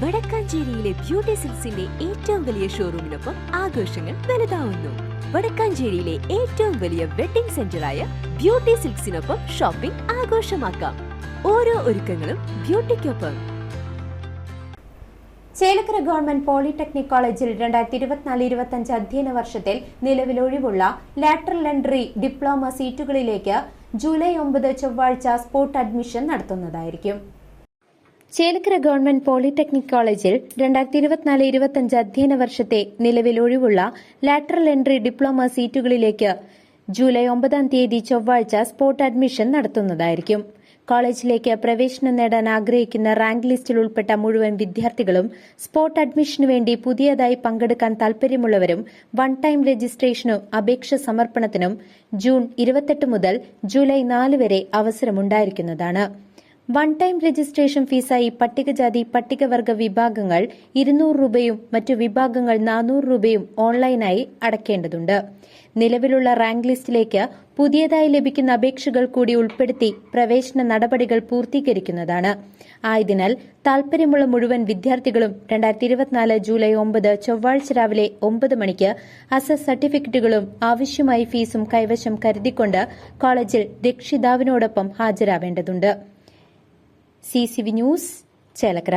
വടക്കാഞ്ചേരിയിലെ beauty സിൽസിന്റെ ഏറ്റവും വലിയ ഷോറൂമിനൊപ്പം ആഘോഷങ്ങൾ വലുതാവുന്നു. വടക്കാഞ്ചേരിയിലെ ഏറ്റവും വലിയ വെഡിംഗ് സെന്ററായ ബ്യൂട്ടി സിൽക്സിനൊപ്പം ഷോപ്പിംഗ് ആഘോഷമാക്കാം. ഓരോ ഒരുക്കങ്ങളും ബ്യൂട്ടിക്കൊപ്പം. ചേലക്കര ഗവൺമെന്റ് പോളിടെക്നിക് കോളേജിൽ രണ്ടായിരത്തി ഇരുപത്തിനാല് ഇരുപത്തഞ്ച് അധ്യയന വർഷത്തിൽ നിലവിലൊഴിവുള്ള ലാറ്ററൽ എൻട്രി ഡിപ്ലോമ സീറ്റുകളിലേക്ക് ജൂലൈ ഒമ്പത് ചൊവ്വാഴ്ച സ്പോട്ട് അഡ്മിഷൻ നടത്തുന്നതായിരിക്കും. ചേലക്കര ഗവൺമെന്റ് പോളിടെക്നിക് കോളേജിൽ രണ്ടായിരത്തി ഇരുപത്തിനാല് ഇരുപത്തിയഞ്ച് അധ്യയന വർഷത്തെ നിലവിൽ ഒഴിവുള്ള ലാറ്ററൽ എൻട്രി ഡിപ്ലോമ സീറ്റുകളിലേക്ക് ജൂലൈ ഒമ്പതാം തീയതി ചൊവ്വാഴ്ച സ്പോട്ട് അഡ്മിഷൻ നടത്തുന്നതായിരിക്കും. കോളേജിലേക്ക് പ്രവേശനം നേടാൻ ആഗ്രഹിക്കുന്ന റാങ്ക് ലിസ്റ്റിൽ ഉൾപ്പെട്ട മുഴുവൻ വിദ്യാർത്ഥികളും സ്പോട്ട് അഡ്മിഷനു വേണ്ടി പുതിയതായി പങ്കെടുക്കാൻ താൽപര്യമുള്ളവരും വൺ ടൈം രജിസ്ട്രേഷനും അപേക്ഷ സമർപ്പണത്തിനും ജൂൺ ഇരുപത്തെട്ട് മുതൽ ജൂലൈ നാല് വരെ അവസരമുണ്ടായിരിക്കുന്നതാണ്. വൺ ടൈം രജിസ്ട്രേഷൻ ഫീസായി പട്ടികജാതി പട്ടികവർഗ വിഭാഗങ്ങൾ ഇരുന്നൂറ് രൂപയും മറ്റു വിഭാഗങ്ങൾ നാനൂറ് രൂപയും ഓൺലൈനായി അടയ്ക്കേണ്ടതുണ്ട്. നിലവിലുള്ള റാങ്ക് ലിസ്റ്റിലേക്ക് പുതിയതായി ലഭിക്കുന്ന അപേക്ഷകൾ കൂടി ഉൾപ്പെടുത്തി പ്രവേശന നടപടികൾ പൂർത്തീകരിക്കുന്നതാണ്. ആയതിനാൽ താൽപര്യമുള്ള മുഴുവൻ വിദ്യാർത്ഥികളും രണ്ടായിരത്തി ഇരുപത്തിനാല് ജൂലൈ ഒമ്പത് ചൊവ്വാഴ്ച രാവിലെ ഒമ്പത് മണിക്ക് അസസ് സർട്ടിഫിക്കറ്റുകളും ആവശ്യമായ ഫീസും കൈവശം കരുതിക്കൊണ്ട് കോളേജിൽ രക്ഷിതാവിനോടൊപ്പം ഹാജരാവേണ്ടതുണ്ട്. C C V news Chelakkara